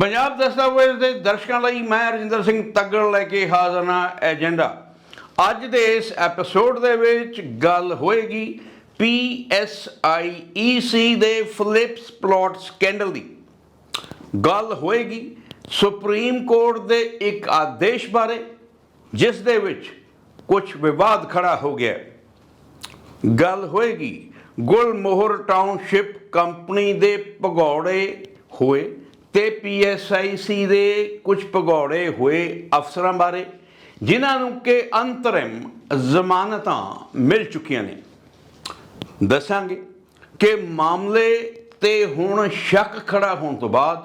ਪੰਜਾਬ ਦਸਤਾਵੇਜ਼ ਦੇ ਦਰਸ਼ਕਾਂ ਲਈ ਮੈਂ ਰਜਿੰਦਰ ਸਿੰਘ ਤੱਗੜ ਲੈ ਕੇ ਹਾਜ਼ਰ ਹਾਂ ਏਜੰਡਾ। ਅੱਜ ਦੇ ਇਸ ਐਪੀਸੋਡ ਦੇ ਵਿੱਚ ਗੱਲ ਹੋਏਗੀ PSIEC ਦੇ ਫਲਿਪਸ ਪਲਾਟ ਸਕੈਂਡਲ ਦੀ। ਗੱਲ ਹੋਏਗੀ ਸੁਪਰੀਮ ਕੋਰਟ ਦੇ ਇੱਕ ਆਦੇਸ਼ ਬਾਰੇ, ਜਿਸ ਦੇ ਵਿੱਚ ਕੁਝ ਵਿਵਾਦ ਖੜਾ ਹੋ ਗਿਆ ਗੱਲ ਹੋਏਗੀ ਗੁਲਮੋਹਰ ਟਾਊਨਸ਼ਿਪ ਕੰਪਨੀ ਦੇ ਭਗੌੜੇ ਹੋਏ ਤੇ ਪੀਐਸਆਈਸੀ ਦੇ ਕੁਝ ਭਗੌੜੇ ਹੋਏ ਅਫਸਰਾਂ ਬਾਰੇ, ਜਿਨ੍ਹਾਂ ਨੂੰ ਕਿ ਅੰਤਰਿਮ ਜ਼ਮਾਨਤਾਂ ਮਿਲ ਚੁੱਕੀਆਂ ਨੇ। ਦੱਸਾਂਗੇ ਕਿ ਮਾਮਲੇ ਤੇ ਹੁਣ ਸ਼ੱਕ ਖੜਾ ਹੋਣ ਤੋਂ ਬਾਅਦ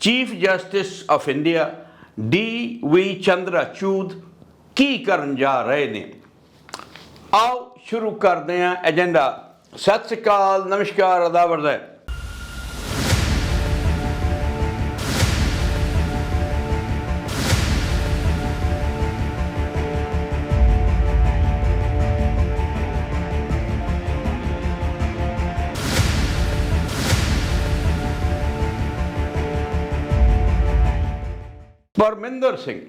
chief justice of India D V Chandrachud ਕੀ ਕਰਨ ਜਾ ਰਹੇ ਨੇ। ਆਓ ਸ਼ੁਰੂ ਕਰਦੇ ਹਾਂ ਏਜੰਡਾ ਸਤਿ ਸ੍ਰੀ ਅਕਾਲ, ਨਮਸਕਾਰ ਅਦਾਵਰ ਹੈ ਪਰਮਿੰਦਰ ਸਿੰਘ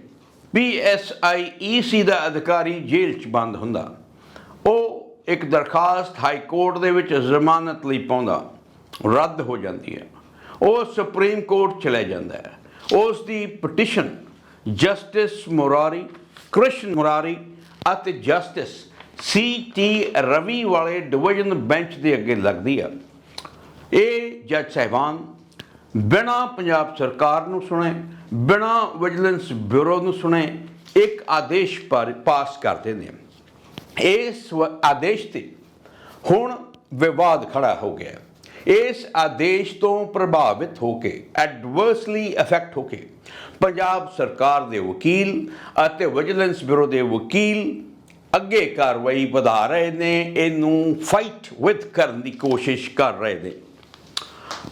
ਪੀਐਸਆਈਈਸੀ ਦਾ ਅਧਿਕਾਰੀ ਜੇਲ੍ਹ 'ਚ ਬੰਦ ਹੁੰਦਾ। ਉਹ ਇੱਕ ਦਰਖਾਸਤ ਹਾਈ ਕੋਰਟ ਦੇ ਵਿੱਚ ਜ਼ਮਾਨਤ ਲਈ ਪਾਉਂਦਾ। ਰੱਦ ਹੋ ਜਾਂਦੀ ਹੈ। ਉਹ ਸੁਪਰੀਮ ਕੋਰਟ ਚਲੇ ਜਾਂਦਾ ਹੈ। ਉਸ ਦੀ ਪਟੀਸ਼ਨ ਜਸਟਿਸ ਮੁਰਾਰੀ, ਕ੍ਰਿਸ਼ਨ ਮੁਰਾਰੀ ਅਤੇ ਜਸਟਿਸ ਸੀ ਟੀ ਰਵੀ ਵਾਲੇ ਡਿਵੀਜ਼ਨ ਬੈਂਚ ਦੇ ਅੱਗੇ ਲੱਗਦੀ ਆ ਇਹ ਜੱਜ ਸਾਹਿਬਾਨ ਬਿਨਾ ਪੰਜਾਬ ਸਰਕਾਰ ਨੂੰ ਸੁਣੇ, ਬਿਨਾ ਵਿਜੀਲੈਂਸ ਬਿਊਰੋ ਨੂੰ ਸੁਣੇ, ਇੱਕ ਆਦੇਸ਼ ਪਰ- ਪਾਸ ਕਰਦੇ ਨੇ ਇਸ ਵ- ਆਦੇਸ਼ ਤੇ ਹੁਣ ਵਿਵਾਦ ਖੜਾ ਹੋ ਗਿਆ ਇਸ ਆਦੇਸ਼ ਤੋਂ ਪ੍ਰਭਾਵਿਤ ਹੋ ਕੇ ਐਡਵਰਸਲੀ ਇਫੈਕਟ ਹੋ ਕੇ, ਪੰਜਾਬ ਸਰਕਾਰ ਦੇ ਵਕੀਲ ਅਤੇ ਵਿਜੀਲੈਂਸ ਬਿਊਰੋ ਦੇ ਵਕੀਲ ਅੱਗੇ ਕਾਰਵਾਈ ਵਧਾ ਰਹੇ ਨੇ, ਇਹਨੂੰ ਫਾਈਟ ਵਿਦ ਕਰਨ ਦੀ ਕੋਸ਼ਿਸ਼ ਕਰ ਰਹੇ ਨੇ।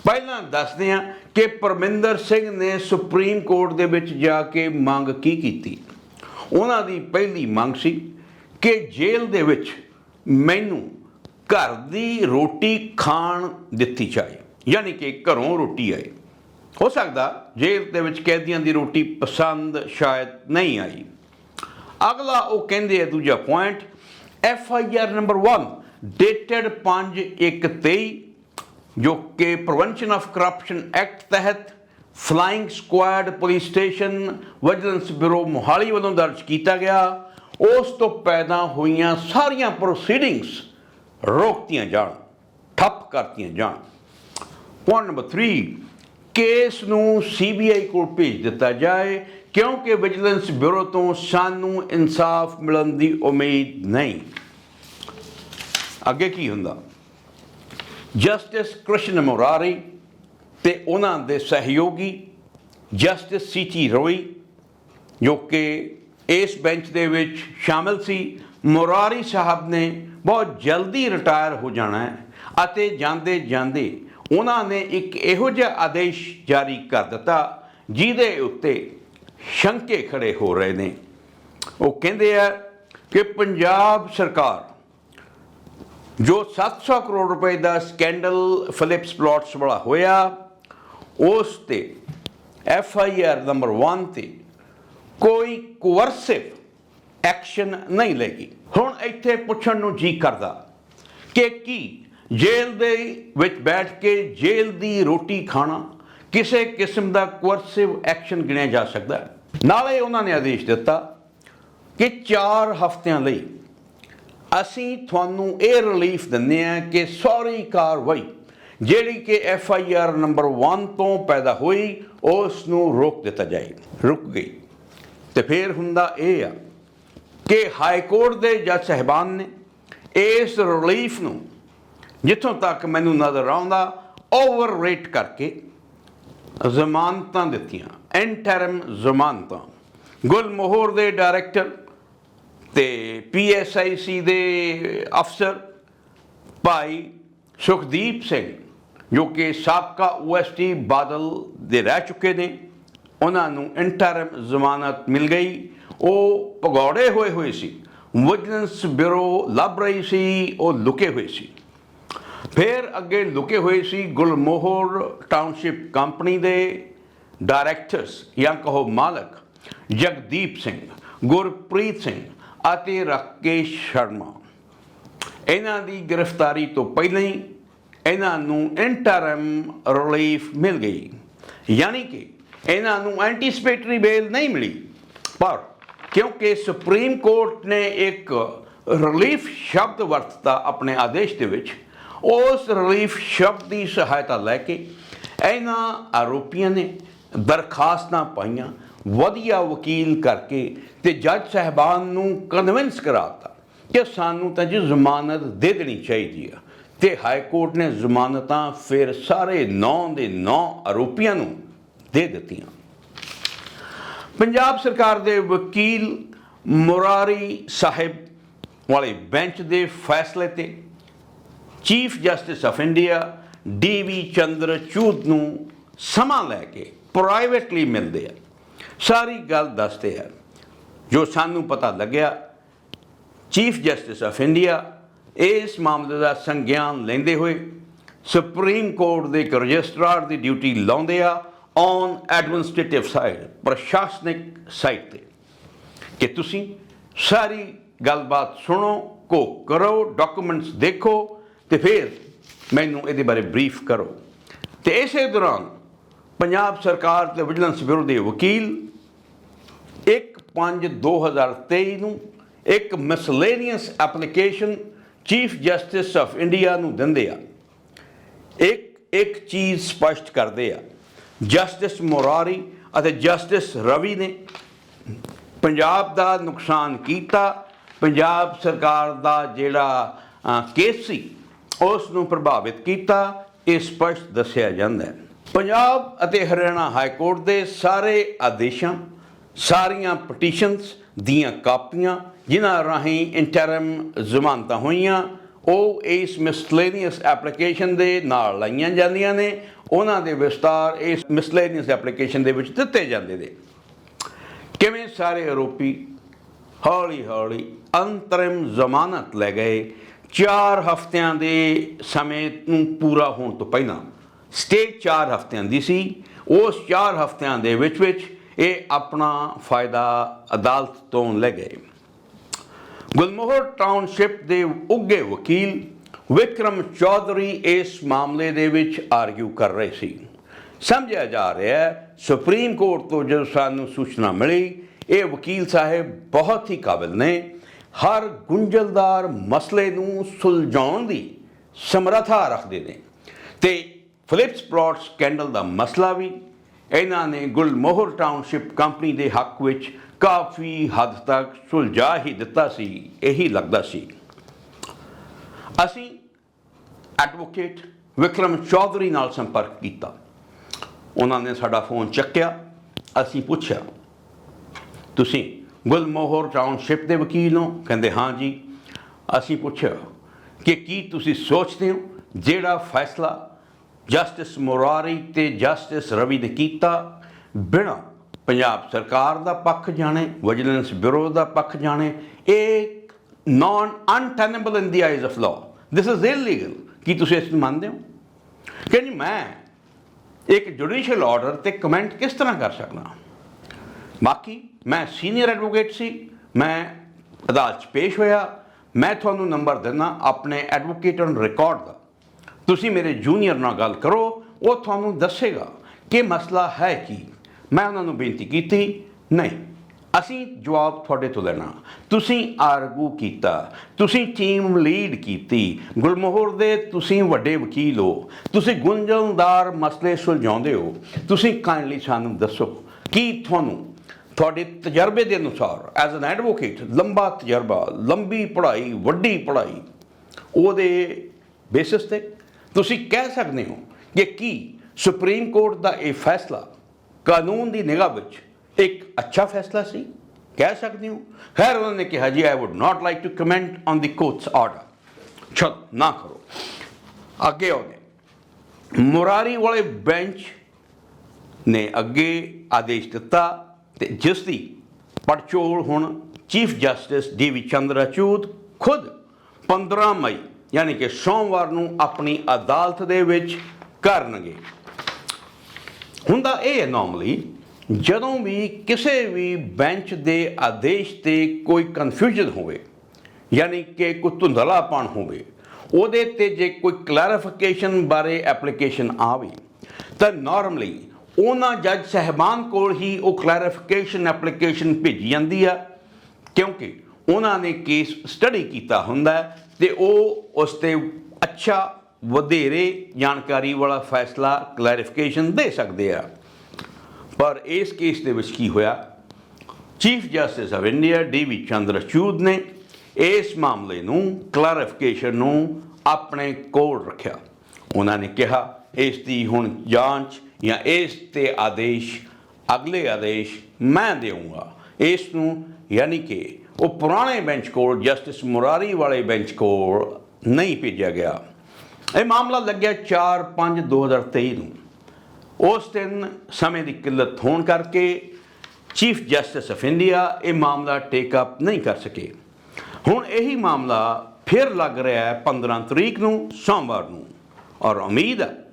ਪਹਿਲਾਂ ਦੱਸਦੇ ਹਾਂ ਕਿ ਪਰਮਿੰਦਰ ਸਿੰਘ ਨੇ ਸੁਪਰੀਮ ਕੋਰਟ ਦੇ ਵਿੱਚ ਜਾ ਕੇ ਮੰਗ ਕੀ ਕੀਤੀ। ਉਹਨਾਂ ਦੀ ਪਹਿਲੀ ਮੰਗ ਸੀ ਕਿ ਜੇਲ੍ਹ ਦੇ ਵਿੱਚ ਮੈਨੂੰ ਘਰ ਦੀ ਰੋਟੀ ਖਾਣ ਦਿੱਤੀ ਜਾਏ, ਯਾਨੀ ਕਿ ਘਰੋਂ ਰੋਟੀ ਆਏ। ਹੋ ਸਕਦਾ ਜੇਲ੍ਹ ਦੇ ਵਿੱਚ ਕੈਦੀਆਂ ਦੀ ਰੋਟੀ ਪਸੰਦ ਸ਼ਾਇਦ ਨਹੀਂ ਆਈ। ਅਗਲਾ ਉਹ ਕਹਿੰਦੇ ਆ, ਦੂਜਾ point F I R number 1 dated 5/1/23 ਜੋ ਕਿ ਪ੍ਰੀਵੈਂਸ਼ਨ ਆਫ ਕਰਪਸ਼ਨ ਐਕਟ ਤਹਿਤ flying squad police station vigilance bureau Mohali ਵੱਲੋਂ ਦਰਜ ਕੀਤਾ ਗਿਆ। ਉਸ ਤੋਂ ਪੈਦਾ ਹੋਈਆਂ ਸਾਰੀਆਂ ਪ੍ਰੋਸੀਡਿੰਗਸ ਰੋਕਤੀਆਂ ਜਾਣ, ਠੱਪ ਕਰਤੀਆਂ ਜਾਣ। ਪੁਆਇੰਟ ਨੰਬਰ 3 ਕੇਸ ਨੂੰ ਸੀਬੀਆਈ ਕੋਲ ਭੇਜ ਦਿੱਤਾ ਜਾਏ, ਕਿਉਂਕਿ ਵਿਜੀਲੈਂਸ ਬਿਊਰੋ ਤੋਂ ਸਾਨੂੰ ਇਨਸਾਫ ਮਿਲਣ ਦੀ ਉਮੀਦ ਨਹੀਂ। ਅੱਗੇ ਕੀ ਹੁੰਦਾ? ਜਸਟਿਸ ਕ੍ਰਿਸ਼ਨ ਮੁਰਾਰੀ ਤੇ ਉਹਨਾਂ ਦੇ ਸਹਿਯੋਗੀ ਜਸਟਿਸ ਸੀਟੀ ਰੋਈ, ਜੋ ਕਿ ਇਸ ਬੈਂਚ ਦੇ ਵਿੱਚ ਸ਼ਾਮਲ ਸੀ। ਮੁਰਾਰੀ ਸਾਹਿਬ ਨੇ ਬਹੁਤ ਜਲਦੀ ਰਿਟਾਇਰ ਹੋ ਜਾਣਾ ਹੈ ਅਤੇ ਜਾਂਦੇ ਜਾਂਦੇ ਉਹਨਾਂ ਨੇ ਇੱਕ ਇਹੋ ਜਿਹਾ ਆਦੇਸ਼ ਜਾਰੀ ਕਰ ਦਿੱਤਾ, ਜਿਹਦੇ ਉੱਤੇ ਸ਼ੰਕੇ ਖੜੇ ਹੋ ਰਹੇ ਨੇ। ਉਹ ਕਹਿੰਦੇ ਆ ਕਿ ਪੰਜਾਬ ਸਰਕਾਰ ਜੋ 700 ਕਰੋੜ ਰੁਪਏ ਦਾ ਸਕੈਂਡਲ ਫਿਲਿਪਸ ਪਲਾਟਸ ਵਾਲਾ ਹੋਇਆ, ਉਸ ਤੇ ਐਫ ਆਈ ਆਰ ਨੰਬਰ 1 ਤੇ ਕੋਈ ਕੋਰਸਿਵ ਐਕਸ਼ਨ ਨਹੀਂ ਲਏਗੀ ਹੁਣ ਇੱਥੇ ਪੁੱਛਣ ਨੂੰ ਜੀ ਕਰਦਾ ਕਿ ਕੀ ਜੇਲ੍ਹ ਦੇ ਵਿੱਚ ਬੈਠ ਕੇ ਜੇਲ੍ਹ ਦੀ ਰੋਟੀ ਖਾਣਾ ਕਿਸੇ ਕਿਸਮ ਦਾ ਕੋਰਸਿਵ ਐਕਸ਼ਨ ਗਿਣਿਆ ਜਾ ਸਕਦਾ ਨਾਲੇ ਉਹਨਾਂ ਨੇ ਆਦੇਸ਼ ਦਿੱਤਾ ਕਿ 4 ਹਫ਼ਤਿਆਂ ਲਈ ਅਸੀਂ ਤੁਹਾਨੂੰ ਇਹ ਰਿਲੀਫ ਦਿੰਦੇ ਹਾਂ ਕਿ ਸਾਰੀ ਕਾਰਵਾਈ, ਜਿਹੜੀ ਕਿ ਐਫ ਆਈ ਆਰ ਨੰਬਰ 1 ਤੋਂ ਪੈਦਾ ਹੋਈ ਉਸ ਨੂੰ ਰੋਕ ਦਿੱਤਾ ਜਾਏ। ਰੁਕ ਗਈ। ਤੇ ਫਿਰ ਹੁੰਦਾ ਇਹ ਆ ਕਿ ਹਾਈ ਕੋਰਟ ਦੇ ਜੱਜ ਸਾਹਿਬਾਨ ਨੇ ਇਸ ਰਿਲੀਫ ਨੂੰ ਜਿੱਥੋਂ ਤੱਕ ਮੈਨੂੰ ਨਜ਼ਰ ਆਉਂਦਾ ਓਵਰ ਰੇਟ ਕਰਕੇ ਜ਼ਮਾਨਤਾਂ ਦਿੱਤੀਆਂ। ਇੰਟਰਮ ਜ਼ਮਾਨਤਾਂ। ਗੁਲਮੋਹਰ ਦੇ ਡਾਇਰੈਕਟਰ ਤੇ ਪੀਐਸਆਈਸੀ ਦੇ ਅਫਸਰ ਭਾਈ ਸੁਖਦੀਪ ਸਿੰਘ, ਜੋ ਕਿ ਸਾਬਕਾ ਓਐਸਟੀ ਬਾਦਲ ਦੇ ਰਹਿ ਚੁੱਕੇ ਨੇ, ਉਹਨਾਂ ਨੂੰ ਇੰਟਰਮ ਜ਼ਮਾਨਤ ਮਿਲ ਗਈ। ਉਹ ਭਗੌੜੇ ਹੋਏ ਹੋਏ ਸੀ ਵਿਜੀਲੈਂਸ ਬਿਊਰੋ ਲੱਭ ਰਹੀ ਸੀ, ਉਹ ਲੁਕੇ ਹੋਏ ਸੀ। ਫਿਰ ਅੱਗੇ ਲੁਕੇ ਹੋਏ ਸੀ ਗੁਲਮੋਹਰ ਟਾਊਨਸ਼ਿਪ ਕੰਪਨੀ ਦੇ ਡਾਇਰੈਕਟਰਸ ਜਾਂ ਕਹੋ ਮਾਲਕ, ਜਗਦੀਪ ਸਿੰਘ, ਗੁਰਪ੍ਰੀਤ ਸਿੰਘ ਅਤੇ ਰਾਕੇਸ਼ ਸ਼ਰਮਾ। ਇਹਨਾਂ ਦੀ ਗ੍ਰਿਫਤਾਰੀ ਤੋਂ ਪਹਿਲਾਂ ਹੀ ਇਹਨਾਂ ਨੂੰ ਇੰਟਰਮ ਰਿਲੀਫ ਮਿਲ ਗਈ। ਯਾਨੀ ਕਿ ਇਹਨਾਂ ਨੂੰ ਐਂਟੀਸਪੇਟਰੀ ਬੇਲ ਨਹੀਂ ਮਿਲੀ। ਪਰ ਕਿਉਂਕਿ ਸੁਪਰੀਮ ਕੋਰਟ ਨੇ ਇੱਕ ਰਿਲੀਫ ਸ਼ਬਦ ਵਰਤਤਾ ਆਪਣੇ ਆਦੇਸ਼ ਦੇ ਵਿੱਚ, ਉਸ ਰਿਲੀਫ ਸ਼ਬਦ ਦੀ ਸਹਾਇਤਾ ਲੈ ਕੇ ਇਹਨਾਂ ਆਰੋਪੀਆਂ ਨੇ ਦਰਖਾਸਤਾਂ ਪਾਈਆਂ ਵਧੀਆ ਵਕੀਲ ਕਰਕੇ ਤੇ ਜੱਜ ਸਾਹਿਬਾਨ ਨੂੰ ਕਨਵਿੰਸ ਕਰਾਤਾ ਕਿ ਸਾਨੂੰ ਤਾਂ ਜੀ ਜ਼ਮਾਨਤ ਦੇ ਦੇਣੀ ਚਾਹੀਦੀ ਆ। ਤੇ ਹਾਈ ਕੋਰਟ ਨੇ ਜ਼ਮਾਨਤਾਂ ਫਿਰ ਸਾਰੇ 9 ਦੇ 9 ਆਰੋਪੀਆਂ ਨੂੰ ਦੇ ਦਿੱਤੀਆਂ। ਪੰਜਾਬ ਸਰਕਾਰ ਦੇ ਵਕੀਲ ਮੁਰਾਰੀ ਸਾਹਿਬ ਵਾਲੇ ਬੈਂਚ ਦੇ ਫੈਸਲੇ ਤੇ chief justice of India D V Chandrachud ਨੂੰ ਸਮਾਂ ਲੈ ਕੇ ਪ੍ਰਾਈਵੇਟਲੀ ਮਿਲਦੇ ਆ। ਸਾਰੀ ਗੱਲ ਦੱਸਦੇ ਆ। ਜੋ ਸਾਨੂੰ ਪਤਾ ਲੱਗਿਆ ਚੀਫ ਜਸਟਿਸ ਆਫ ਇੰਡੀਆ ਇਸ ਮਾਮਲੇ ਦਾ ਸੰਗਿਆਨ ਲੈਂਦੇ ਹੋਏ ਸੁਪਰੀਮ ਕੋਰਟ ਦੇ ਇੱਕ ਰਜਿਸਟਰਾਰ ਦੀ ਡਿਊਟੀ ਲਾਉਂਦੇ ਆ ਔਨ ਐਡਮਿਨਿਸਟ੍ਰੇਟਿਵ ਸਾਈਡ ਪ੍ਰਸ਼ਾਸਨਿਕ ਸਾਈਡ ਤੇ। ਕਿ ਤੁਸੀਂ ਸਾਰੀ ਗੱਲਬਾਤ ਸੁਣੋ ਕੋ ਕਰੋ ਡਾਕੂਮੈਂਟਸ ਦੇਖੋ ਤੇ ਫਿਰ ਮੈਨੂੰ ਇਹਦੇ ਬਾਰੇ ਬਰੀਫ ਕਰੋ। ਤੇ ਇਸੇ ਦੌਰਾਨ ਪੰਜਾਬ ਸਰਕਾਰ ਤੇ ਵਿਜੀਲੈਂਸ ਬਿਊਰੋ ਦੇ ਵਕੀਲ 1/5/2023 ਨੂੰ ਇੱਕ miscellaneous application chief justice of India ਨੂੰ ਦਿੰਦੇ ਆ। ਇੱਕ ਇੱਕ ਚੀਜ਼ ਸਪਸ਼ਟ ਕਰਦੇ ਆ। ਜਸਟਿਸ ਮੋਰਾਰੀ ਅਤੇ ਜਸਟਿਸ ਰਵੀ ਨੇ ਪੰਜਾਬ ਦਾ ਨੁਕਸਾਨ ਕੀਤਾ। ਪੰਜਾਬ ਸਰਕਾਰ ਦਾ ਜਿਹੜਾ ਕੇਸ ਸੀ, ਉਸ ਨੂੰ ਪ੍ਰਭਾਵਿਤ ਕੀਤਾ। ਇਹ ਸਪਸ਼ਟ ਦੱਸਿਆ ਜਾਂਦਾ ਹੈ। ਪੰਜਾਬ ਅਤੇ ਹਰਿਆਣਾ ਹਾਈ ਕੋਰਟ ਦੇ ਸਾਰੇ ਆਦੇਸ਼ਾਂ ਸਾਰੀਆਂ ਪਟੀਸ਼ਨਸ ਦੀਆਂ ਕਾਪੀਆਂ ਜਿਨ੍ਹਾਂ ਰਾਹੀਂ ਇੰਟਰਮ ਜ਼ਮਾਨਤਾਂ ਹੋਈਆਂ, ਉਹ ਇਸ ਮਿਸਲੇਨੀਅਸ ਐਪਲੀਕੇਸ਼ਨ ਦੇ ਨਾਲ ਲਾਈਆਂ ਜਾਂਦੀਆਂ ਨੇ। ਉਹਨਾਂ ਦੇ ਵਿਸਤਾਰ ਇਸ ਮਿਸਲੇਨੀਅਸ ਐਪਲੀਕੇਸ਼ਨ ਦੇ ਵਿੱਚ ਦਿੱਤੇ ਜਾਂਦੇ ਨੇ। ਕਿਵੇਂ ਸਾਰੇ ਆਰੋਪੀ ਹੌਲੀ ਹੌਲੀ ਅੰਤਰਿਮ ਜ਼ਮਾਨਤ ਲੈ ਗਏ 4 ਹਫ਼ਤਿਆਂ ਦੇ ਸਮੇਂ ਨੂੰ ਪੂਰਾ ਹੋਣ ਤੋਂ ਪਹਿਲਾਂ। ਸਟੇਟ 4 ਹਫ਼ਤਿਆਂ ਦੀ ਸੀ। ਉਸ 4 ਹਫ਼ਤਿਆਂ ਦੇ ਵਿੱਚ ਵਿੱਚ ਇਹ ਆਪਣਾ ਫਾਇਦਾ ਅਦਾਲਤ ਤੋਂ ਲੈ ਗਏ। ਗੁਲਮੋਹਰ ਟਾਊਨਸ਼ਿਪ ਦੇ ਉੱਗੇ ਵਕੀਲ ਵਿਕਰਮ ਚੌਧਰੀ ਇਸ ਮਾਮਲੇ ਦੇ ਵਿੱਚ ਆਰਗੂ ਕਰ ਰਹੇ ਸੀ। ਸਮਝਿਆ ਜਾ ਰਿਹਾ ਹੈ, ਸੁਪਰੀਮ ਕੋਰਟ ਤੋਂ ਜਦੋਂ ਸਾਨੂੰ ਸੂਚਨਾ ਮਿਲੀ, ਇਹ ਵਕੀਲ ਸਾਹਿਬ ਬਹੁਤ ਹੀ ਕਾਬਿਲ ਨੇ। ਹਰ ਗੁੰਝਲਦਾਰ ਮਸਲੇ ਨੂੰ ਸੁਲਝਾਉਣ ਦੀ ਸਮਰੱਥਾ ਰੱਖਦੇ ਨੇ। ਤੇ ਫਿਲਿਪਸ ਪਲਾਟ ਸਕੈਂਡਲ ਦਾ ਮਸਲਾ ਵੀ ਇਹਨਾਂ ਨੇ ਗੁਲਮੋਹਰ ਟਾਊਨਸ਼ਿਪ ਕੰਪਨੀ ਦੇ ਹੱਕ ਵਿੱਚ ਕਾਫੀ ਹੱਦ ਤੱਕ ਸੁਲਝਾ ਹੀ ਦਿੱਤਾ ਸੀ, ਇਹੀ ਲੱਗਦਾ ਸੀ। ਅਸੀਂ ਐਡਵੋਕੇਟ ਵਿਕਰਮ ਚੌਧਰੀ ਨਾਲ ਸੰਪਰਕ ਕੀਤਾ। ਉਹਨਾਂ ਨੇ ਸਾਡਾ ਫੋਨ ਚੱਕਿਆ, ਅਸੀਂ ਪੁੱਛਿਆ, ਤੁਸੀਂ ਗੁਲਮੋਹਰ ਟਾਊਨਸ਼ਿਪ ਦੇ ਵਕੀਲ ਹੋ? ਕਹਿੰਦੇ, ਹਾਂ ਜੀ। ਅਸੀਂ ਪੁੱਛਿਆ, ਕਿ ਕੀ ਤੁਸੀਂ ਸੋਚਦੇ ਹੋ ਜਿਹੜਾ ਫੈਸਲਾ ਜਸਟਿਸ ਮੁਰਾਰੀ ਤੇ ਜਸਟਿਸ ਰਵੀ ਨੇ ਕੀਤਾ। ਬਿਨਾਂ ਪੰਜਾਬ ਸਰਕਾਰ ਦਾ ਪੱਖ ਜਾਣੇ, ਵਿਜੀਲੈਂਸ ਬਿਊਰੋ ਦਾ ਪੱਖ ਜਾਣੇ ਇਹ non untenable in the eyes of law this is illegal ਕੀ ਤੁਸੀਂ ਇਸ ਨੂੰ ਮੰਨਦੇ ਹੋ? ਕਿ ਜੀ ਮੈਂ ਇੱਕ ਜੁਡੀਸ਼ੀਅਲ ਆਰਡਰ ਤੇ ਕਮੈਂਟ ਕਿਸ ਤਰ੍ਹਾਂ ਕਰ ਸਕਦਾ ਬਾਕੀ ਮੈਂ ਸੀਨੀਅਰ ਐਡਵੋਕੇਟ ਸੀ, ਮੈਂ ਅਦਾਲਤ 'ਚ ਪੇਸ਼ ਹੋਇਆ, ਮੈਂ ਤੁਹਾਨੂੰ ਨੰਬਰ ਦਿੰਦਾ, ਆਪਣੇ ਐਡਵੋਕੇਟ ਔਨ ਰਿਕਾਰਡ ਦਾ। ਤੁਸੀਂ ਮੇਰੇ ਜੂਨੀਅਰ ਨਾਲ ਗੱਲ ਕਰੋ, ਉਹ ਤੁਹਾਨੂੰ ਦੱਸੇਗਾ ਕਿ ਮਸਲਾ ਹੈ ਕੀ। ਮੈਂ ਉਹਨਾਂ ਨੂੰ ਬੇਨਤੀ ਕੀਤੀ, ਨਹੀਂ, ਅਸੀਂ ਜਵਾਬ ਤੁਹਾਡੇ ਤੋਂ ਲੈਣਾ। ਤੁਸੀਂ ਆਰਗੂ ਕੀਤਾ, ਤੁਸੀਂ ਟੀਮ ਲੀਡ ਕੀਤੀ, ਗੁਲਮੋਹਰ ਦੇ ਤੁਸੀਂ ਵੱਡੇ ਵਕੀਲ ਹੋ, ਤੁਸੀਂ ਗੁੰਝਲਦਾਰ ਮਸਲੇ ਸੁਲਝਾਉਂਦੇ ਹੋ। ਤੁਸੀਂ ਕਾਈਂਡਲੀ ਸਾਨੂੰ ਦੱਸੋ, ਕੀ ਤੁਹਾਨੂੰ ਤੁਹਾਡੇ ਤਜਰਬੇ ਦੇ ਅਨੁਸਾਰ ਐਜ਼ ਐਨ ਐਡਵੋਕੇਟ ਲੰਬਾ ਤਜਰਬਾ, ਲੰਬੀ ਪੜ੍ਹਾਈ, ਵੱਡੀ ਪੜ੍ਹਾਈ, ਉਹਦੇ ਬੇਸਿਸ ਤੇ ਤੁਸੀਂ ਕਹਿ ਸਕਦੇ ਹੋ ਕਿ ਕੀ ਸੁਪਰੀਮ ਕੋਰਟ ਦਾ ਇਹ ਫੈਸਲਾ ਕਾਨੂੰਨ ਦੀ ਨਿਗਾਹ ਵਿੱਚ ਇੱਕ ਅੱਛਾ ਫੈਸਲਾ ਸੀ? ਕਹਿ ਸਕਦੇ ਹੋ? ਖੈਰ, ਉਹਨਾਂ ਨੇ ਕਿਹਾ ਜੀ I would not like to comment on the court's order ਚਲ ਨਾ ਕਰੋ। ਅੱਗੇ ਆਉਂਦੇ ਮੁਰਾਰੀ ਵਾਲੇ ਬੈਂਚ ਨੇ ਅੱਗੇ ਆਦੇਸ਼ ਦਿੱਤਾ ਤੇ ਜਿਸ ਦੀ ਪੜਚੋਲ ਹੁਣ ਚੀਫ ਜਸਟਿਸ ਡੀਵੀ ਚੰਦਰਾਚੂਡ ਖੁਦ 15 ਮਈ ਯਾਨੀ ਕਿ ਸੋਮਵਾਰ ਨੂੰ ਆਪਣੀ ਅਦਾਲਤ ਦੇ ਵਿੱਚ ਕਰਨਗੇ। ਹੁੰਦਾ ਇਹ ਹੈ ਨਾਰਮਲੀ ਜਦੋਂ ਵੀ ਕਿਸੇ ਵੀ ਬੈਂਚ ਦੇ ਆਦੇਸ਼ ਤੇ ਕੋਈ ਕਨਫਿਊਜ਼ਨ ਹੋਵੇ, ਯਾਨੀ ਕਿ ਕੋਈ ਧੁੰਦਲਾਪਣ ਹੋਵੇ, ਉਹਦੇ ਤੇ ਜੇ ਕੋਈ ਕਲੈਰੀਫਿਕੇਸ਼ਨ ਬਾਰੇ ਐਪਲੀਕੇਸ਼ਨ ਆਵੇ, ਤਾਂ ਨਾਰਮਲੀ ਉਹਨਾਂ ਜੱਜ ਸਹਿਬਾਨ ਕੋਲ ਹੀ ਉਹ ਕਲੈਰੀਫਿਕੇਸ਼ਨ ਐਪਲੀਕੇਸ਼ਨ ਭੇਜੀ ਜਾਂਦੀ ਆ, ਕਿਉਂਕਿ ਉਹਨਾਂ ਨੇ ਕੇਸ ਸਟੱਡੀ ਕੀਤਾ ਹੁੰਦਾ ਤੇ ਉਹ ਉਸ ਤੇ ਅੱਛਾ ਵਧੇਰੇ ਜਾਣਕਾਰੀ ਵਾਲਾ ਫੈਸਲਾ ਕਲੈਰੀਫਿਕੇਸ਼ਨ ਦੇ ਸਕਦੇ ਆ। ਪਰ ਇਸ ਕੇਸ ਦੇ ਵਿੱਚ ਕੀ ਹੋਇਆ? Chief justice of India D V Chandrachud ਨੇ ਇਸ ਮਾਮਲੇ ਨੂੰ ਕਲੈਰੀਫਿਕੇਸ਼ਨ ਨੂੰ ਆਪਣੇ ਕੋਲ ਰੱਖਿਆ। ਉਹਨਾਂ ਨੇ ਕਿਹਾ, ਇਸ ਦੀ ਹੁਣ ਜਾਂਚ ਜਾਂ ਇਸ ਤੇ ਆਦੇਸ਼, ਅਗਲੇ ਆਦੇਸ਼ ਮੈਂ ਦੇਵਾਂਗਾ ਇਸ ਨੂੰ ਯਾਨੀ ਕਿ ਉਹ ਪੁਰਾਣੇ ਬੈਂਚ ਕੋਲ, ਜਸਟਿਸ ਮੁਰਾਰੀ ਵਾਲੇ ਬੈਂਚ ਕੋਲ ਨਹੀਂ ਭੇਜਿਆ ਗਿਆ। ਇਹ ਮਾਮਲਾ ਲੱਗਿਆ 4/5/2023 ਨੂੰ। ਉਸ ਦਿਨ ਸਮੇਂ ਦੀ ਕਿੱਲਤ ਹੋਣ ਕਰਕੇ ਚੀਫ ਜਸਟਿਸ ਆਫ ਇੰਡੀਆ ਇਹ ਮਾਮਲਾ ਟੇਕ ਅਪ ਨਹੀਂ ਕਰ ਸਕੇ। ਹੁਣ ਇਹੀ ਮਾਮਲਾ ਫਿਰ ਲੱਗ ਰਿਹਾ ਹੈ 15 ਤਰੀਕ ਨੂੰ, ਸੋਮਵਾਰ ਨੂੰ। ਔਰ ਉਮੀਦ ਹੈ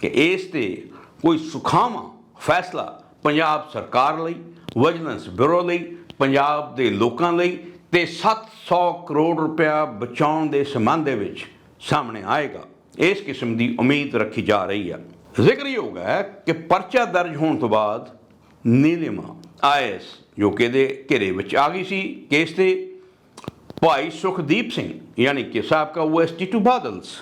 ਕਿ ਇਸ ਤੇ ਕੋਈ ਸੁਖਾਵਾਂ ਫੈਸਲਾ ਪੰਜਾਬ ਸਰਕਾਰ ਲਈ, ਵਿਜੀਲੈਂਸ ਬਿਊਰੋ ਲਈ ਪੰਜਾਬ ਦੇ ਲੋਕਾਂ ਲਈ ਤੇ 700 ਕਰੋੜ ਰੁਪਇਆ ਬਚਾਉਣ ਦੇ ਸੰਬੰਧ ਦੇ ਵਿੱਚ ਸਾਹਮਣੇ ਆਏਗਾ। ਇਸ ਕਿਸਮ ਦੀ ਉਮੀਦ ਰੱਖੀ ਜਾ ਰਹੀ ਹੈ ਜ਼ਿਕਰਯੋਗ ਹੈ ਕਿ ਪਰਚਾ ਦਰਜ ਹੋਣ ਤੋਂ ਬਾਅਦ ਨੀਲਿਮਾ ਆਈਐਸ, ਜੋ ਕਿ ਇਹਦੇ ਘੇਰੇ ਵਿੱਚ ਆ ਗਈ ਸੀ, ਕੇਸ ਤੇ ਭਾਈ ਸੁਖਦੀਪ ਸਿੰਘ, ਯਾਨੀ ਕਿ ਸਾਬਕਾ ਓਐਸਟੀ ਟੂ ਬਾਦਲਸ,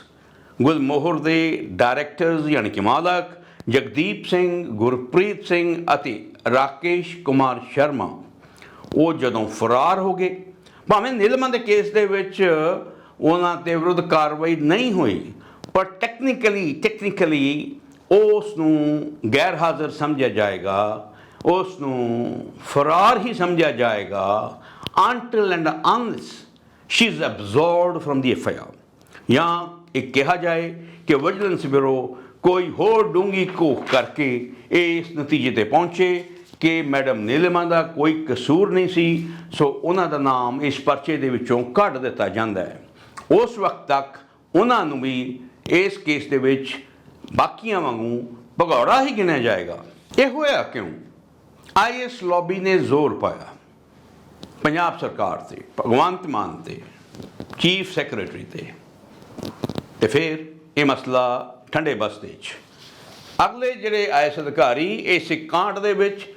ਗੁਲਮੋਹਰ ਦੇ ਡਾਇਰੈਕਟਰਸ ਯਾਨੀ ਕਿ ਮਾਲਕ, ਜਗਦੀਪ ਸਿੰਘ, ਗੁਰਪ੍ਰੀਤ ਸਿੰਘ ਅਤੇ ਰਾਕੇਸ਼ ਕੁਮਾਰ ਸ਼ਰਮਾ ਉਹ ਜਦੋਂ ਫਰਾਰ ਹੋ ਗਏ, ਭਾਵੇਂ ਨਿਲਮਾ ਦੇ ਕੇਸ ਦੇ ਵਿੱਚ ਉਹਨਾਂ ਦੇ ਵਿਰੁੱਧ ਕਾਰਵਾਈ ਨਹੀਂ ਹੋਈ, ਪਰ ਟੈਕਨੀਕਲੀ ਟੈਕਨੀਕਲੀ ਉਸ ਨੂੰ ਗੈਰ ਹਾਜ਼ਰ ਸਮਝਿਆ ਜਾਏਗਾ ਉਸ ਨੂੰ ਫਰਾਰ ਹੀ ਸਮਝਿਆ ਜਾਏਗਾ until and unless she is the from I R ਜਾਂ ਇਹ ਕਿਹਾ ਜਾਏ ਕਿ ਵਿਜੀਲੈਂਸ ਬਿਊਰੋ ਕੋਈ ਹੋਰ ਡੂੰਗੀ ਘੋਖ ਕਰਕੇ ਇਸ ਨਤੀਜੇ ਤੇ ਪਹੁੰਚੇ ਕਿ ਮੈਡਮ ਨੀਲਮਾ ਦਾ ਕੋਈ ਕਸੂਰ ਨਹੀਂ ਸੀ, ਸੋ ਉਹਨਾਂ ਦਾ ਨਾਮ ਇਸ ਪਰਚੇ ਦੇ ਵਿੱਚੋਂ ਕੱਢ ਦਿੱਤਾ ਜਾਂਦਾ ਹੈ। ਉਸ ਵਕਤ ਤੱਕ ਉਹਨਾਂ ਨੂੰ ਵੀ ਇਸ ਕੇਸ ਦੇ ਵਿੱਚ ਬਾਕੀਆਂ ਵਾਂਗੂ ਭਗੌੜਾ ਹੀ ਗਿਣਿਆ ਜਾਏਗਾ। ਇਹ ਹੋਇਆ ਕਿਉਂ? ਆਈਐਸ ਲੌਬੀ ਨੇ ਜ਼ੋਰ ਪਾਇਆ। ਪੰਜਾਬ ਸਰਕਾਰ ਤੇ, ਭਗਵੰਤ ਮਾਨ ਤੇ, ਚੀਫ ਸੈਕਟਰੀ ਤੇ। ਤੇ ਫਿਰ ਇਹ ਮਸਲਾ ਠੰਡੇ ਬਸਤੇ 'ਚ। ਅਗਲੇ ਜਿਹੜੇ ਆਈਐਸ ਅਧਿਕਾਰੀ ਇਸ ਕਾਂਡ ਦੇ ਵਿੱਚ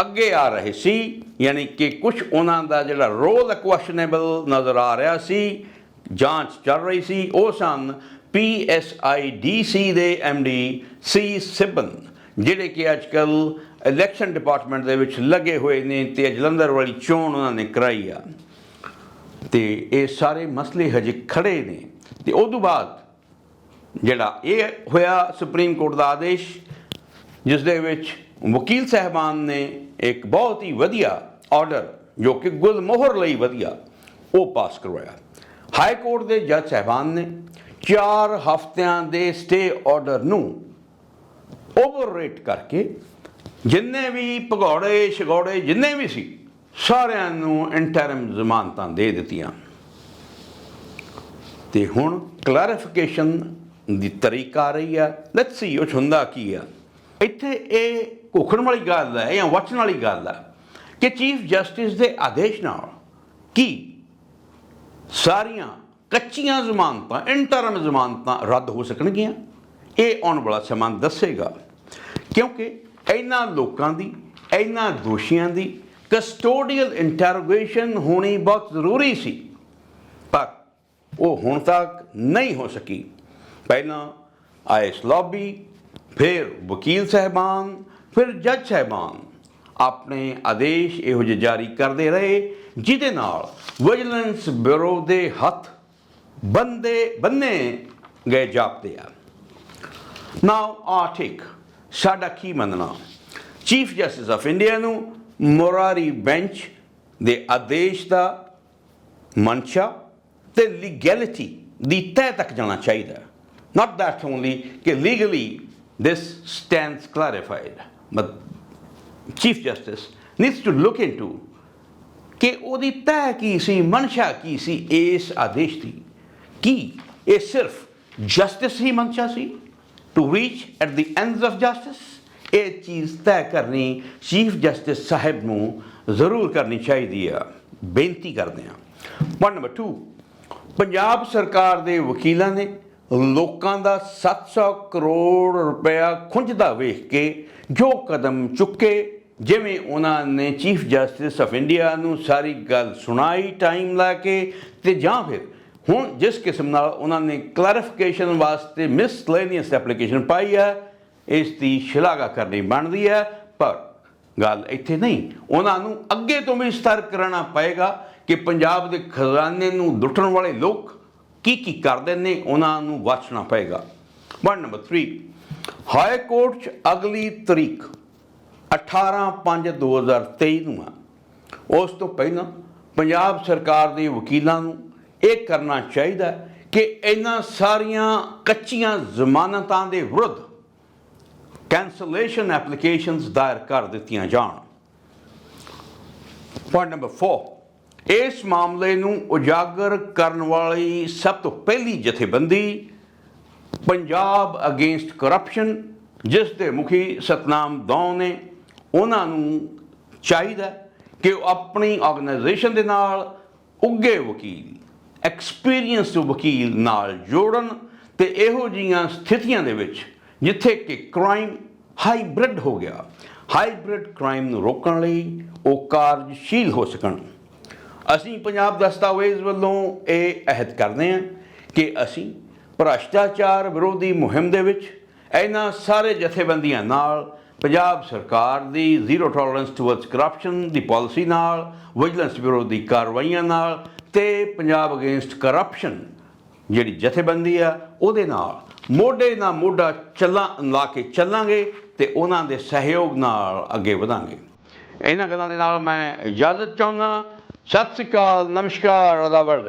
ਅੱਗੇ ਆ ਰਹੇ ਸੀ, ਯਾਨੀ ਕਿ ਕੁਝ ਉਹਨਾਂ ਦਾ ਜਿਹੜਾ ਰੋਲ ਕੁਐਸਚਨੇਬਲ ਨਜ਼ਰ ਆ ਰਿਹਾ ਸੀ, ਜਾਂਚ ਚੱਲ ਰਹੀ ਸੀ, ਉਹ ਸਨ ਪੀਐਸਆਈਡੀਸੀ ਦੇ ਐਮਡੀ ਸੀ ਸਿਬਨ ਜਿਹੜੇ ਕਿ ਅੱਜਕੱਲ ਇਲੈਕਸ਼ਨ ਡਿਪਾਰਟਮੈਂਟ ਦੇ ਵਿੱਚ ਲੱਗੇ ਹੋਏ ਨੇ ਤੇ ਜਲੰਧਰ ਵਾਲੀ ਚੋਣ ਉਹਨਾਂ ਨੇ ਕਰਾਈ ਆ। ਤੇ ਇਹ ਸਾਰੇ ਮਸਲੇ ਹਜੇ ਖੜੇ ਨੇ। ਤੇ ਉਸ ਤੋਂ ਬਾਅਦ ਜਿਹੜਾ ਇਹ ਹੋਇਆ ਸੁਪਰੀਮ ਕੋਰਟ ਦਾ ਆਦੇਸ਼ ਜਿਸ ਦੇ ਵਿੱਚ ਵਕੀਲ ਸਹਿਬਾਨ ਨੇ ਇੱਕ ਬਹੁਤ ਹੀ ਵਧੀਆ ਆਰਡਰ ਜੋ ਕਿ ਗੁਲਮੋਹਰ ਲਈ ਵਧੀਆ, ਉਹ ਪਾਸ ਕਰਵਾਇਆ। ਹਾਈ ਕੋਰਟ ਦੇ ਜੱਜ ਸਹਿਬਾਨ ਨੇ 4 ਹਫ਼ਤਿਆਂ ਦੇ ਸਟੇ ਆਰਡਰ ਨੂੰ ਓਵਰਰੇਟ ਕਰਕੇ ਜਿੰਨੇ ਵੀ ਭਗੌੜੇ ਸ਼ਗੌੜੇ ਜਿੰਨੇ ਵੀ ਸੀ, ਸਾਰਿਆਂ ਨੂੰ ਇੰਟਰਮ ਜ਼ਮਾਨਤਾਂ ਦੇ ਦਿੱਤੀਆਂ। ਤੇ ਹੁਣ ਕਲੈਰੀਫਿਕੇਸ਼ਨ ਦੀ ਤਰੀਕਾ ਆ ਰਹੀ ਆ। ਲੈਟਸ ਸੀ ਉਹ ਹੁੰਦਾ ਕੀ ਆ? ਇੱਥੇ ਇਹ ਘੋਖਣ ਵਾਲੀ ਗੱਲ ਹੈ ਜਾਂ ਵਚਨ ਵਾਲੀ ਗੱਲ ਹੈ ਕਿ ਚੀਫ ਜਸਟਿਸ ਦੇ ਆਦੇਸ਼ ਨਾਲ ਕੀ ਸਾਰੀਆਂ ਕੱਚੀਆਂ ਜ਼ਮਾਨਤਾਂ ਇੰਟਰਮ ਜ਼ਮਾਨਤਾਂ ਰੱਦ ਹੋ ਸਕਣਗੀਆਂ? ਇਹ ਆਉਣ ਵਾਲਾ ਸਮਾਂ ਦੱਸੇਗਾ। ਕਿਉਂਕਿ ਇਹਨਾਂ ਲੋਕਾਂ ਦੀ, ਇਹਨਾਂ ਦੋਸ਼ੀਆਂ ਦੀ ਕਸਟੋਡੀਅਲ ਇੰਟਰੋਗੇਸ਼ਨ ਹੋਣੀ ਬਹੁਤ ਜ਼ਰੂਰੀ ਸੀ। ਪਰ ਉਹ ਹੁਣ ਤੱਕ ਨਹੀਂ ਹੋ ਸਕੀ। ਪਹਿਲਾਂ ਆਈਐਸ ਲੌਬੀ ਫਿਰ ਵਕੀਲ ਸਹਿਬਾਨ, ਫਿਰ ਜੱਜ ਸਹਿਬਾਨ ਆਪਣੇ ਆਦੇਸ਼ ਇਹੋ ਜਿਹੇ ਜਾਰੀ ਕਰਦੇ ਰਹੇ, ਜਿਹਦੇ ਨਾਲ ਵਿਜੀਲੈਂਸ ਬਿਊਰੋ ਦੇ ਹੱਥ ਬੰਦੇ, ਬੰਨੇ ਗਏ ਜਾਪਦੇ ਆ। ਨਾਓ ਆ ਸਾਡਾ ਕੀ ਮੰਨਣਾ? ਚੀਫ ਜਸਟਿਸ ਆਫ ਇੰਡੀਆ ਨੂੰ ਮੋਰਾਰੀ ਬੈਂਚ ਦੇ ਆਦੇਸ਼ ਦਾ ਮਨਸ਼ਾ ਤੇ ਲੀਗੈਲਿਟੀ ਦੀ ਤਹਿ ਤੱਕ ਜਾਣਾ ਚਾਹੀਦਾ। ਨਾਟ ਦੈਟ ਓਨਲੀ ਕਿ legally this stands clarified. But chief justice needs to look into ਕਿ ਉਹਦੀ ਤਹਿ ਕੀ ਸੀ ਮਨਸ਼ਾ ਕੀ ਸੀ ਇਸ ਆਦੇਸ਼ ਦੀ ਕੀ ਇਹ ਸਿਰਫ ਜਸਟਿਸ ਹੀ ਮਨਸ਼ਾ ਸੀ to reach at the ends of justice ਇਹ ਚੀਜ਼ ਤੈਅ ਕਰਨੀ ਚੀਫ ਜਸਟਿਸ ਸਾਹਿਬ ਨੂੰ ਜ਼ਰੂਰ ਕਰਨੀ ਚਾਹੀਦੀ ਆ ਬੇਨਤੀ ਕਰਦੇ ਆ ਪੁਆਇੰਟ ਨੰਬਰ 2 ਪੰਜਾਬ ਸਰਕਾਰ ਦੇ ਵਕੀਲਾਂ ਨੇ ਲੋਕਾਂ ਦਾ 700 ਕਰੋੜ ਰੁਪਇਆ ਖੁੰਝਦਾ ਵੇਖ ਕੇ ਜੋ ਕਦਮ ਚੁੱਕੇ, ਜਿਵੇਂ ਉਹਨਾਂ ਨੇ ਚੀਫ ਜਸਟਿਸ ਆਫ ਇੰਡੀਆ ਨੂੰ ਸਾਰੀ ਗੱਲ ਸੁਣਾਈ, ਟਾਈਮ ਲਾ ਕੇ ਤੇ ਜਾਂ ਫਿਰ ਹੁਣ ਜਿਸ ਕਿਸਮ ਨਾਲ ਉਹਨਾਂ ਨੇ ਕਲੈਰੀਫਿਕੇਸ਼ਨ ਵਾਸਤੇ ਮਿਸਲੇਨੀਅਸ ਐਪਲੀਕੇਸ਼ਨ ਪਾਈ ਹੈ, ਇਸ ਦੀ ਸ਼ਲਾਘਾ ਕਰਨੀ ਬਣਦੀ ਹੈ, ਪਰ ਗੱਲ ਇੱਥੇ ਨਹੀਂ, ਉਹਨਾਂ ਨੂੰ ਅੱਗੇ ਤੋਂ ਵੀ ਸਤਰਕ ਰਹਿਣਾ ਪਏਗਾ ਕਿ ਪੰਜਾਬ ਦੇ ਖਜ਼ਾਨੇ ਨੂੰ ਲੁੱਟਣ ਵਾਲੇ ਲੋਕ ਕੀ ਕੀ ਕਰਦੇ ਨੇ ਉਹਨਾਂ ਨੂੰ ਵਾਚਣਾ ਪਏਗਾ। ਪੁਆਇੰਟ ਨੰਬਰ 3 ਹਾਈ ਕੋਰਟ 'ਚ ਅਗਲੀ ਤਰੀਕ 18/5/2023 ਨੂੰ ਆ। ਉਸ ਤੋਂ ਪਹਿਲਾਂ ਪੰਜਾਬ ਸਰਕਾਰ ਦੇ ਵਕੀਲਾਂ ਨੂੰ ਇਹ ਕਰਨਾ ਚਾਹੀਦਾ ਕਿ ਇਹਨਾਂ ਸਾਰੀਆਂ ਕੱਚੀਆਂ ਜ਼ਮਾਨਤਾਂ ਦੇ ਵਿਰੁੱਧ ਕੈਂਸਲੇਸ਼ਨ ਐਪਲੀਕੇਸ਼ਨਸ ਦਾਇਰ ਕਰ ਦਿੱਤੀਆਂ ਜਾਣ। ਪੁਆਇੰਟ ਨੰਬਰ 4 ਇਸ ਮਾਮਲੇ ਨੂੰ ਉਜਾਗਰ ਕਰਨ ਵਾਲੀ ਸਭ ਤੋਂ ਪਹਿਲੀ ਜਥੇਬੰਦੀ ਪੰਜਾਬ ਅਗੇਂਸਟ ਕਰਪਸ਼ਨ ਜਿਸ ਦੇ ਮੁਖੀ ਸਤਨਾਮ ਦੌ ਨੇ, ਉਹਨਾਂ ਨੂੰ ਚਾਹੀਦਾ ਕਿ ਉਹ ਆਪਣੀ ਆਰਗੇਨਾਈਜੇਸ਼ਨ ਦੇ ਨਾਲ ਉੱਗੇ ਵਕੀਲ ਐਕਸਪੀਰੀਅੰਸਡ ਵਕੀਲ ਨਾਲ ਜੋੜਨ ਤੇ ਇਹੋ ਜੀਆਂ ਸਥਿਤੀਆਂ ਦੇ ਵਿੱਚ, ਜਿੱਥੇ ਕਿ ਕ੍ਰਾਈਮ ਹਾਈਬ੍ਰਿਡ ਹੋ ਗਿਆ। ਹਾਈਬ੍ਰਿਡ ਕ੍ਰਾਈਮ ਨੂੰ ਰੋਕਣ ਲਈ ਉਹ ਕਾਰਜਸ਼ੀਲ ਹੋ ਸਕਣ। ਅਸੀਂ ਪੰਜਾਬ ਦਸਤਾਵੇਜ਼ ਵੱਲੋਂ ਇਹ ਅਹਿਦ ਕਰਦੇ ਹਾਂ ਕਿ ਅਸੀਂ ਭ੍ਰਸ਼ਟਾਚਾਰ ਵਿਰੋਧੀ ਮੁਹਿੰਮ ਦੇ ਵਿੱਚ ਇਹਨਾਂ ਸਾਰੇ ਜਥੇਬੰਦੀਆਂ ਨਾਲ, ਪੰਜਾਬ ਸਰਕਾਰ ਦੀ ਜ਼ੀਰੋ ਟੋਲਰੈਂਸ ਟੁਵਰਡਸ ਕਰਪਸ਼ਨ ਦੀ ਪਾਲਿਸੀ ਨਾਲ ਵਿਜੀਲੈਂਸ ਬਿਊਰੋ ਦੀ ਕਾਰਵਾਈਆਂ ਨਾਲ ਤੇ ਪੰਜਾਬ ਅਗੇਂਸਟ ਕਰਪਸ਼ਨ ਜਿਹੜੀ ਜਥੇਬੰਦੀ ਆ, ਉਹਦੇ ਨਾਲ ਮੋਢੇ ਨਾਲ ਮੋਢਾ ਚੱਲਾਂ, ਲਾ ਕੇ ਚੱਲਾਂਗੇ ਤੇ ਉਹਨਾਂ ਦੇ ਸਹਿਯੋਗ ਨਾਲ ਅੱਗੇ ਵਧਾਂਗੇ। ਇਹਨਾਂ ਗੱਲਾਂ ਦੇ ਨਾਲ ਮੈਂ ਇਜਾਜ਼ਤ ਚਾਹੁੰਦਾ ਸਤਿ ਸ੍ਰੀ ਅਕਾਲ ਨਮਸਕਾਰ ਅਦਾ ਵਰਦ